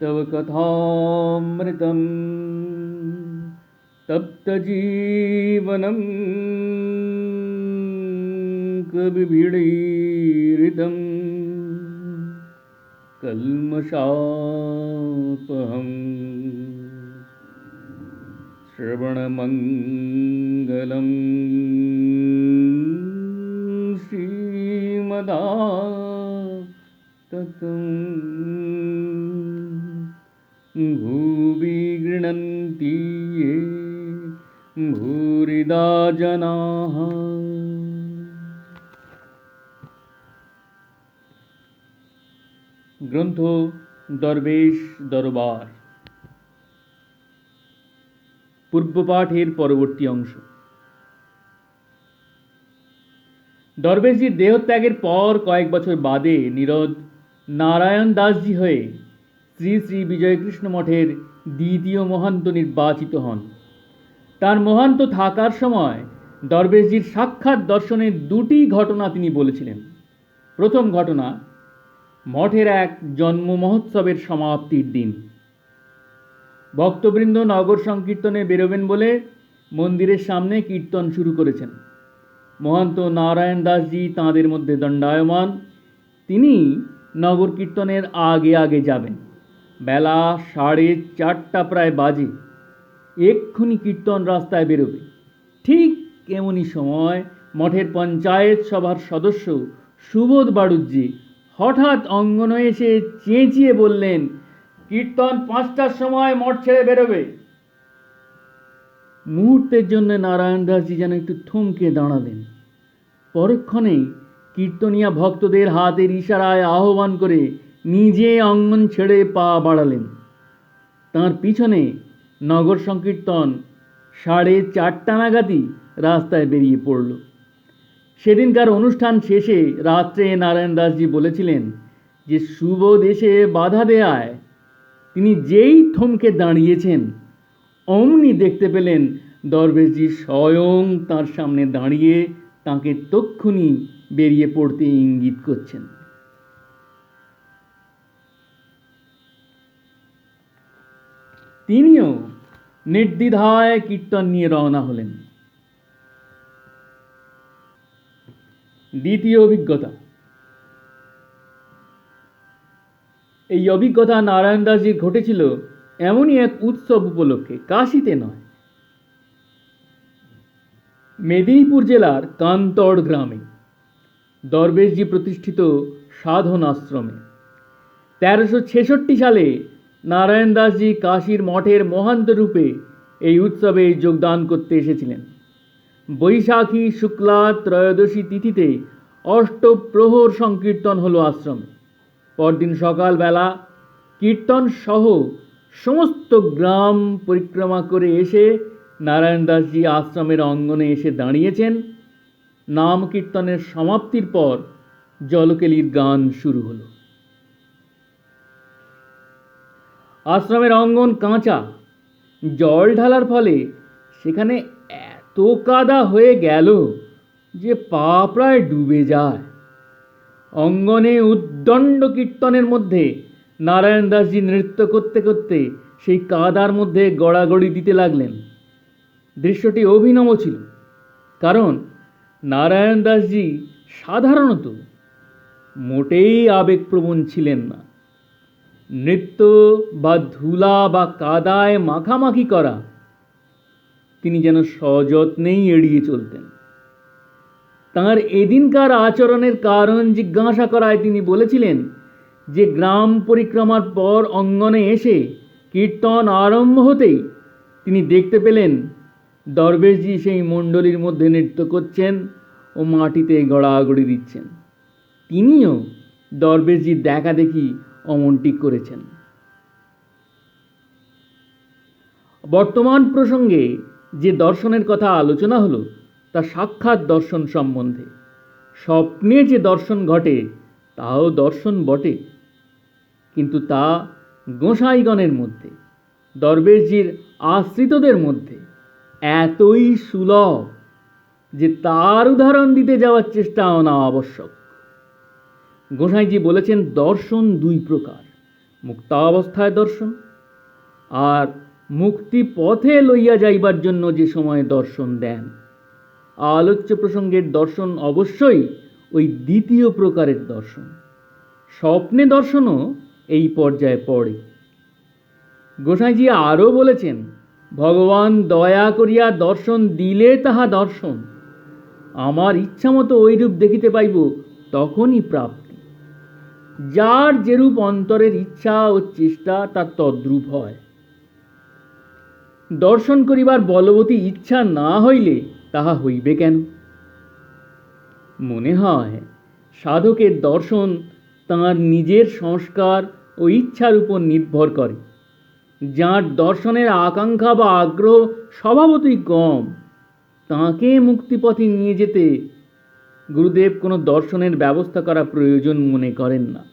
तव कथामृतं तप्तजीवनं कविभिडीरितं कल्मषापहम् श्रवणमङ्गलं श्रीमदा ततम् भुवि गृह्णन्ति ये भूरिदा जनाः গ্রন্থ দরবেশ দরবার পূর্বপাঠের পরবর্তী অংশ দরবেশজির দেহত্যাগের পর কয়েক বছর বাদে নীরদ নারায়ণ দাসজি হয়ে শ্রী শ্রী বিজয়কৃষ্ণ মঠের দ্বিতীয় মহান্ত নির্বাচিত হন। তার মহান্ত থাকার সময় দরবেশজির সাক্ষাৎ দর্শনের দুটি ঘটনা তিনি বলেছিলেন। প্রথম ঘটনা, মঠের এক জন্ম মহোৎসবের সমাপ্তির দিন। ভক্তবৃন্দ নগর সংকীর্তনে বেরোবেন বলে মন্দিরের সামনে কীর্তন শুরু করেছেন। মহান্ত নারায়ণ দাসজি তাঁদের মধ্যে দণ্ডায়মান। তিনি নগর কীর্তনের আগে আগে যাবেন। বেলা সাড়ে চারটা প্রায় বাজে। এক্ষুনি কীর্তন রাস্তায় বেরোবে। ঠিক এমনই সময় মঠের পঞ্চায়েত সভার সদস্য সুবোধ বাড়ুজ্জি হঠাৎ অঙ্গনে এসে চেঁচিয়ে বললেন, কীর্তন পাঁচটার সময় মঠ ছেড়ে বেরোবে। মুহূর্তের জন্য নারায়ণ দাসজি যেন একটু থমকে দাঁড়ালেন। পরক্ষণেই কীর্তনিয়া ভক্তদের হাতের ইশারায় আহ্বান করে নিজে অঙ্গন ছেড়ে পা বাড়ালেন। তার পিছনে নগর সংকীর্তন সাড়ে চারটা নাগাদই রাস্তায় বেরিয়ে পড়ল। সেদিনকার অনুষ্ঠান শেষে রাত্রে নারায়ণ দাসজি বলেছিলেন যে, শুভ দেশে বাধা দেয়ায় তিনি যেই থমকে দাঁড়িয়েছেন, অমনি দেখতে পেলেন দরবেশজি স্বয়ং তার সামনে দাঁড়িয়ে তাকে তক্ষুনি বেরিয়ে পড়তে ইঙ্গিত করছেন। তিনিও নির্দ্বিধায় কীর্তন নিয়ে রওনা হলেন। দ্বিতীয় অভিজ্ঞতা। এই অভিজ্ঞতা নারায়ণ দাসজির ঘটেছিল এমনই এক উৎসব উপলক্ষে, কাশিতে নয়। মেদিনীপুর জেলার কান্তড় গ্রামে দরবেশজি প্রতিষ্ঠিত সাধন আশ্রমে তেরোশো ছেষট্টি সালে নারায়ণ দাসজি কাশীর মঠের মহান্ত রূপে এই উৎসবে যোগদান করতে এসেছিলেন। বৈশাখী শুক্লা ত্রয়োদশী তিথিতে অষ্টপ্রহর সংকীর্তন হলো আশ্রমে। পরদিন সকালবেলা কীর্তন সহ সমস্ত গ্রাম পরিক্রমা করে এসে নারায়ণ দাসজি আশ্রমের অঙ্গনে এসে দাঁড়িয়েছেন। নাম কীর্তনের সমাপ্তির পর জলকেলির গান শুরু হলো। আশ্রমের অঙ্গন কাঁচা। জল ঢালার ফলে সেখানে এত কাদা হয়ে গেল যে পা প্রায় ডুবে যায়। অঙ্গনে উদ্দণ্ড কীর্তনের মধ্যে নারায়ণ দাসজি নৃত্য করতে করতে সেই কাদার মধ্যে গড়াগড়ি দিতে লাগলেন। দৃশ্যটি অভিনব ছিল, কারণ নারায়ণ দাসজি সাধারণত মোটেই আবেগপ্রবণ ছিলেন না। নৃত্য বা ধুলা বা কাদায় মাখামাখি করা, তিনি যেন সযত্নেই এড়িয়ে চলতেন। তাঁর এদিনকার আচরণের কারণ জিজ্ঞাসা করায় তিনি বলেছিলেন যে, গ্রাম পরিক্রমার পর অঙ্গনে এসে কীর্তন আরম্ভ হতেই তিনি দেখতে পেলেন দরবেশজি সেই মণ্ডলীর মধ্যে নৃত্য করছেন ও মাটিতে গড়াগড়ি দিচ্ছেন। তিনিও দরবেশজির দেখা দেখি অমনটি করেছেন। বর্তমান প্রসঙ্গে যে দর্শনের কথা আলোচনা হলো, তা সাক্ষাৎ দর্শন সম্বন্ধে। স্বপ্নে যে দর্শন ঘটে, তাও দর্শন বটে। কিন্তু তা গোসাইগণের মধ্যে, দরবেশজির আশ্রিতদের মধ্যে এতই সুলভ যে তার উদাহরণ দিতে যাওয়ার চেষ্টা আনা আবশ্যক গোসাইজি বলেছেন, দর্শন দুই প্রকার, মুক্তাবস্থায় দর্শন আর মুক্তি পথে লইয়া যাইবার জন্য যে সময় দর্শন দেন। আলোচ্য প্রসঙ্গের দর্শন অবশ্যই ওই দ্বিতীয় প্রকারের দর্শন। স্বপ্নে দর্শনও এই পর্যায়ে পড়ে। গোসাইজি আরও বলেছেন, ভগবান দয়া করিয়া দর্শন দিলে তাহা দর্শন। আমার ইচ্ছামতো ওইরূপ দেখিতে পাইব, তখনই প্রাপ্তি। যার যেরূপ অন্তরের ইচ্ছা ও চেষ্টা, তার তদ্রূপ হয়। দর্শন করিবার বলবতী ইচ্ছা না হইলে তাহা হইবে কেন? মনে হয়, সাধকের দর্শন তাঁর নিজের সংস্কার ও ইচ্ছার উপর নির্ভর করে। যার দর্শনের আকাঙ্ক্ষা বা আগ্রহ স্বভাবতই কম তাঁকে মুক্তিপথে নিয়ে যেতে গুরুদেব কোনো দর্শনের ব্যবস্থা করা প্রয়োজন মনে করেন না।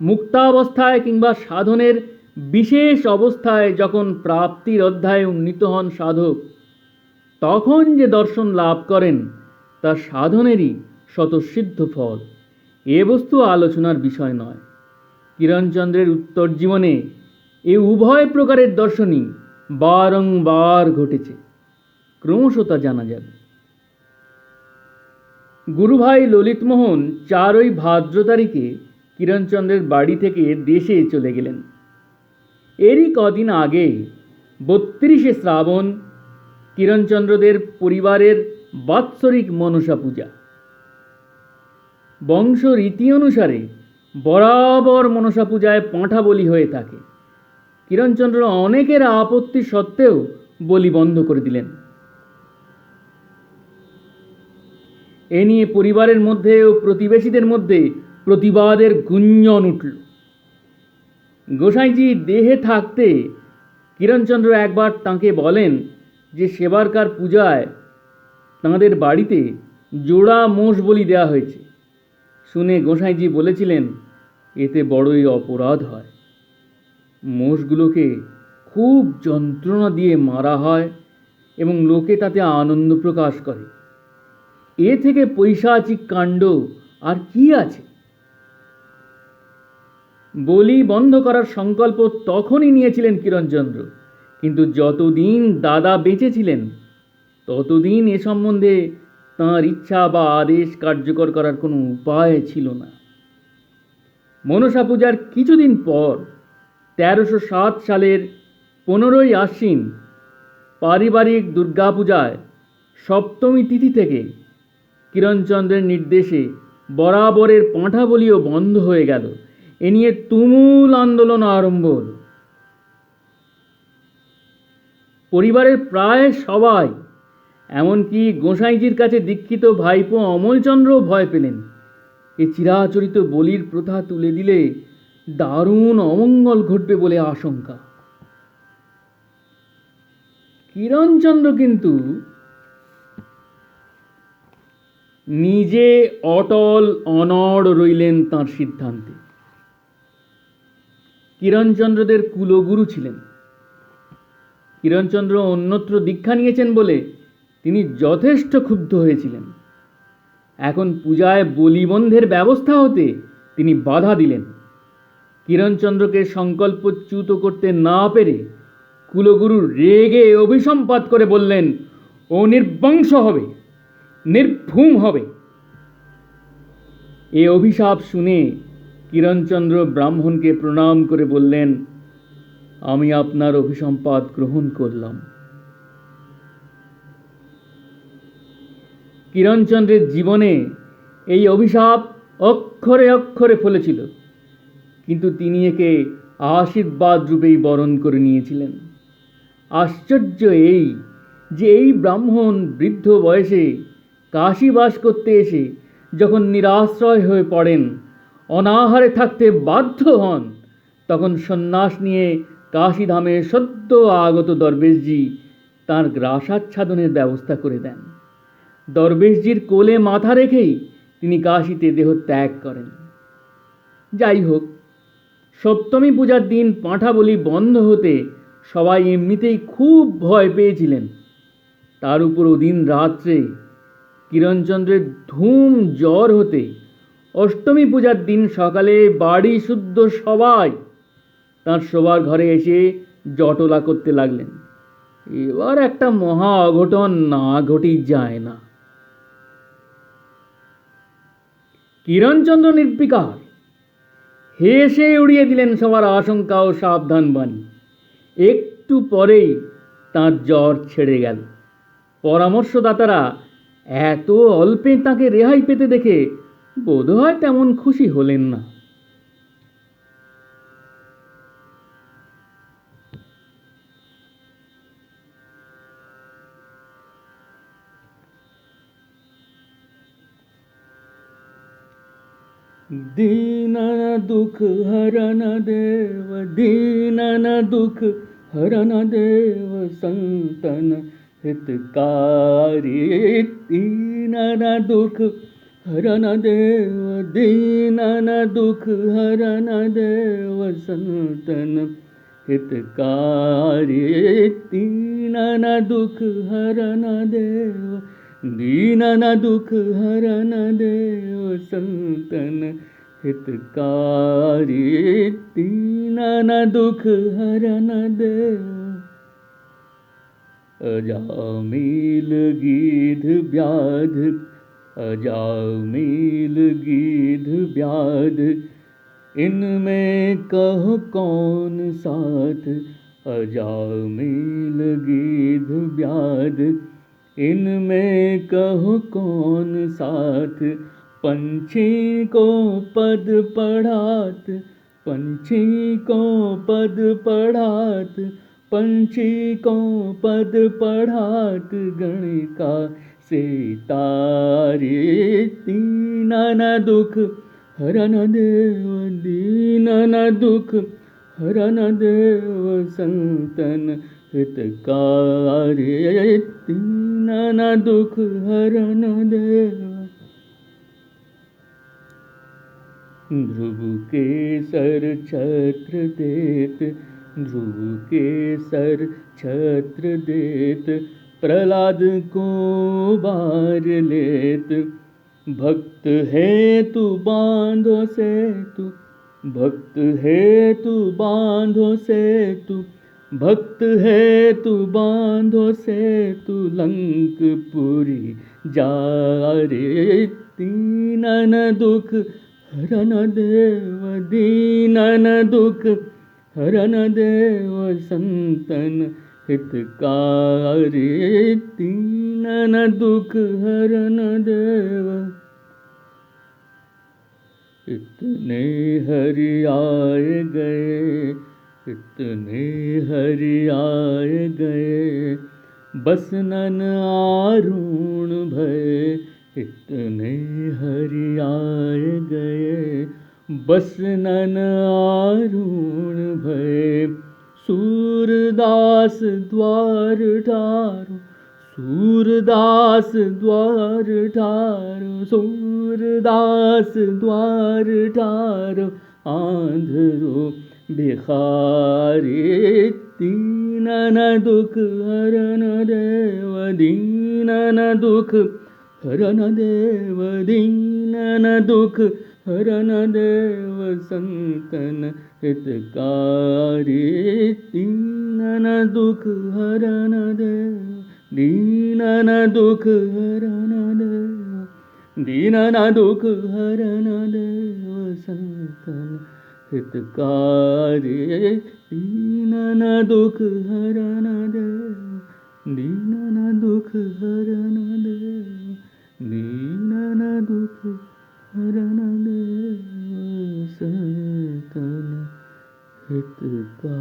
মুক্তাবস্থায় কিংবা সাধনের বিশেষ অবস্থায় যখন প্রাপ্তির অধ্যায়ে উন্নীত হন সাধক, তখন যে দর্শন লাভ করেন, তা সাধনেরই স্বতঃসিদ্ধ ফল। এ বস্তু আলোচনার বিষয় নয়। কিরণচন্দ্রের উত্তর জীবনে এ উভয় প্রকারের দর্শনই বারংবার ঘটেছে। ক্রমশ তা জানা যাবে। গুরুভাই ললিতমোহন চারই ভাদ্র তারিখে কিরণচন্দ্রের বাড়ি থেকে দেশে চলে গেলেন। এরই কদিন আগে বত্রিশে শ্রাবণ কিরণচন্দ্রদের পরিবারের বাৎসরিক মনসা পূজা। বংশ রীতি অনুসারে বরাবর মনসা পূজায় পাঁঠা বলি হয়ে থাকে। কিরণচন্দ্র অনেকের আপত্তি সত্ত্বেও বলি বন্ধ করে দিলেন। এ নিয়ে পরিবারের মধ্যে ও প্রতিবেশীদের মধ্যে প্রতিবাদের গুঞ্জন উঠল। গোসাইজি দেহে থাকতে কিরণচন্দ্র একবার তাঁকে বলেন যে সেবারকার পূজায় তাঁদের বাড়িতে জোড়া মোষ বলি দেওয়া হয়েছে। শুনে গোসাইজি বলেছিলেন, এতে বড়ই অপরাধ হয়। মোষগুলোকে খুব যন্ত্রণা দিয়ে মারা হয় এবং লোকে তাতে আনন্দ প্রকাশ করে। এ থেকে পৈশাচিক কাণ্ড আর কি আছে? বলি বন্ধ করার সংকল্প তখনই নিয়েছিলেন কিরণচন্দ্র। কিন্তু যতদিন দাদা বেঁচে ছিলেন ততদিন এ সম্বন্ধে তাঁর ইচ্ছা বা আদেশ কার্যকর করার কোনো উপায় ছিল না। মনসা পূজার কিছুদিন পর তেরোশো সাত সালের পনেরোই আশ্বিন পারিবারিক দুর্গাপূজায় সপ্তমী তিথি থেকে কিরণচন্দ্রের নির্দেশে বরাবরের পাঁঠা বলিও বন্ধ হয়ে গেল। এ নিয়ে তুমুল আন্দোলন আরম্ভ হল। পরিবারের প্রায় সবাই, এমনকি গোসাইজির কাছে দীক্ষিত ভাইপো অমলচন্দ্রও ভয় পেলেন। এ চিরাচরিত বলির প্রথা তুলে দিলে দারুণ অমঙ্গল ঘটবে বলে আশঙ্কা। কিরণচন্দ্র কিন্তু নিজে অটল অনড় রইলেন তাঁর সিদ্ধান্তে। কিরণচন্দ্রদের কুলগুরু ছিলেন। কিরণচন্দ্র অন্যত্র দীক্ষা নিয়েছেন বলে তিনি যথেষ্ট ক্ষুব্ধ হয়েছিলেন। এখন পূজায় বলিবন্ধের ব্যবস্থা হতে তিনি বাধা দিলেন। কিরণচন্দ্রকে সংকল্পচ্যুত করতে না পেরে কুলগুরু রেগে অভিসম্পাত করে বললেন ও নির্বংশ হবে। নির্ভূম হবে। এ অভিশাপ শুনে কিরণচন্দ্র ব্রাহ্মণকে প্রণাম করে বললেন, আমি আপনার অভিসম্পাদ গ্রহণ করলাম। কিরণচন্দ্রের জীবনে এই অভিশাপ অক্ষরে অক্ষরে ফলেছিল, কিন্তু তিনি একে আশীর্বাদ রূপেই বরণ করে নিয়েছিলেন। আশ্চর্য এই যে এই ব্রাহ্মণ বৃদ্ধ বয়সে কাশী বাস করতে এসে যখন নিরাশ্রয় হয়ে পড়েন, অনাহারে থাকতে বাধ্য হন, তখন সন্ন্যাস নিয়ে কাশীধামে সদ্য আগত দরবেশজি তাঁর গ্রাসাচ্ছাদনের ব্যবস্থা করে দেন। দরবেশজির কোলে মাথা রেখেই তিনি কাশীতে দেহ ত্যাগ করেন। যাই হোক, সপ্তমী পূজার দিন পাঁঠা বলি বন্ধ হতে সবাই এমনিতেই খুব ভয় পেয়েছিলেন। তার উপর ওদিন রাত্রে কিরণচন্দ্রের ধুম জ্বর হতে অষ্টমী পূজার দিন সকালে বাড়ি শুদ্ধ সবাই তার শোবার ঘরে এসে জটলা করতে লাগলেন। এবার একটা মহা অঘটন না ঘটি যায় না। কিরণচন্দ্র নির্বিকার, হেসে উড়িয়ে দিলেন সবার আশঙ্কা ও সাবধান বাণী একটু পরেই তার জ্বর ছেড়ে গেল। পরামর্শদাতারা এত অল্পে তাকে রেহাই পেতে দেখে বোধহয় তেমন খুশি হলেন না दीनन दुख हरन देव दीनन दुख हरन देव संतन हितकारी दीनन दुख हरन देव दीनन दुख हरन देव संतन। हितकारी दीनन दुख हरन देव दीनन दुख हरन देव संतन। हितकारी दीनन दुख हरन देव अजामिल गीध व्याध अजामिल गीध व्याध इनमें कह कौन साथ अजामिल गीध व्याध इनमें कह कौन साथ, पंछी को पद पढ़ात, पंछी को पद पढ़ात। पंछी को पद पढ़ात गणिका से तारे दीनन दुख हरन देव दीनन दुख हरन देव संतन हितकारे दीनन दुख हरन देव। ध्रुव के सर छत्र देत ध्रुव के सर छत्र देत, प्रहलाद को बार लेत। भक्त है तू बांधो से तू, भक्त है तू बांधो से तू, भक्त है तू बांधो से तू। लंकपुरी जा रे दीनन दुख हरन देव दीनन दुख। हरन देव संतन हितकारी दीनन दुख हरन देव। इतने हरि आए गए, इतने हरि आए गए, बस नन आरूण भय, इतने हरि आए गए बस नन आरूण भय सूरदास द्वार ठारो सूरदास द्वार ठारो सूरदास द्वार ठारो आंधरो भिखारी दीनन दुख हरन देव दीनन दुख हरन देव दीनन दुख हरन देव संतन हितकारी दीनन दुख हरन देव दीनन दुख हरन देव दीनन दुख हरन देव संतन हितकारी दीनन दुख हरन देव दीनन दुख हरन देव दीनन दुख हरण में संतन हित का